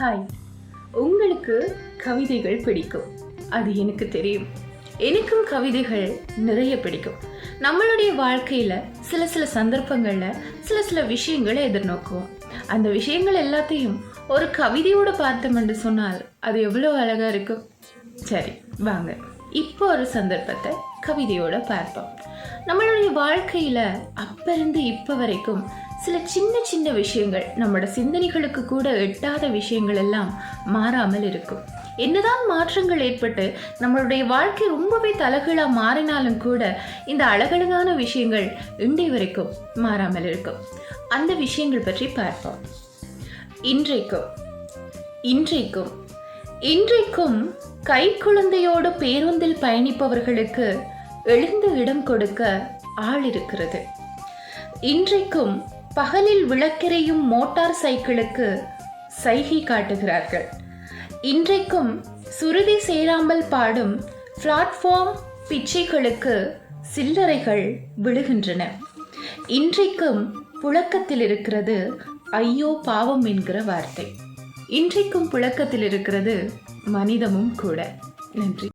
Hi. உங்களுக்கு கவிதைகள் பிடிக்கும். அது எனக்கு தெரியும். எனக்கும் கவிதைகள் நிறைய பிடிக்கும். நம்மளுடைய வாழ்க்கையில் சில சில சந்தர்ப்பங்களில் சில சில விஷயங்களை எதிர்நோக்குவோம். அந்த விஷயங்கள் எல்லாத்தையும் ஒரு கவிதையோடு பார்த்தோம் என்று சொன்னால் அது எவ்வளோ அழகாக இருக்கும். சரி வாங்க. இப்போ ஒரு சந்தர்ப்பத்தை கவிதையோட பார்ப்போம். நம்மளுடைய வாழ்க்கையில் அப்ப இருந்து இப்போ வரைக்கும் சில சின்ன சின்ன விஷயங்கள் நம்மளோட சிந்தனைகளுக்கு கூட எட்டாத விஷயங்கள் எல்லாம் மாறாமல் இருக்கும். என்னதான் மாற்றங்கள் ஏற்பட்டு நம்மளுடைய வாழ்க்கை ரொம்பவே தலகீழா மாறினாலும் கூட இந்த அழகழகான விஷயங்கள் இன்றைய வரைக்கும் மாறாமல் இருக்கும். அந்த விஷயங்கள் பற்றி பார்ப்போம். இன்றைக்கும் இன்றைக்கும் இன்றைக்கும் கைக்குழந்தையோடு பேருந்தில் பயணிப்பவர்களுக்கு எழுந்து இடம் கொடுக்க ஆள் இருக்கிறது இன்றைக்கும் பகலில் விளக்கெறையும் மோட்டார் சைக்கிளுக்கு சைகை காட்டுகிறார்கள். இன்றைக்கும் சுருதி சேராமல் பாடும் பிளாட்ஃபார்ம் பிச்சைகளுக்கு சில்லறைகள் விழுகின்றன. இன்றைக்கும் புழக்கத்தில் இருக்கிறது ஐயோ பாவம் என்கிற வார்த்தை. இன்றைக்கும் புழக்கத்தில் இருக்கிறது மனிதமும் கூட. நன்றி.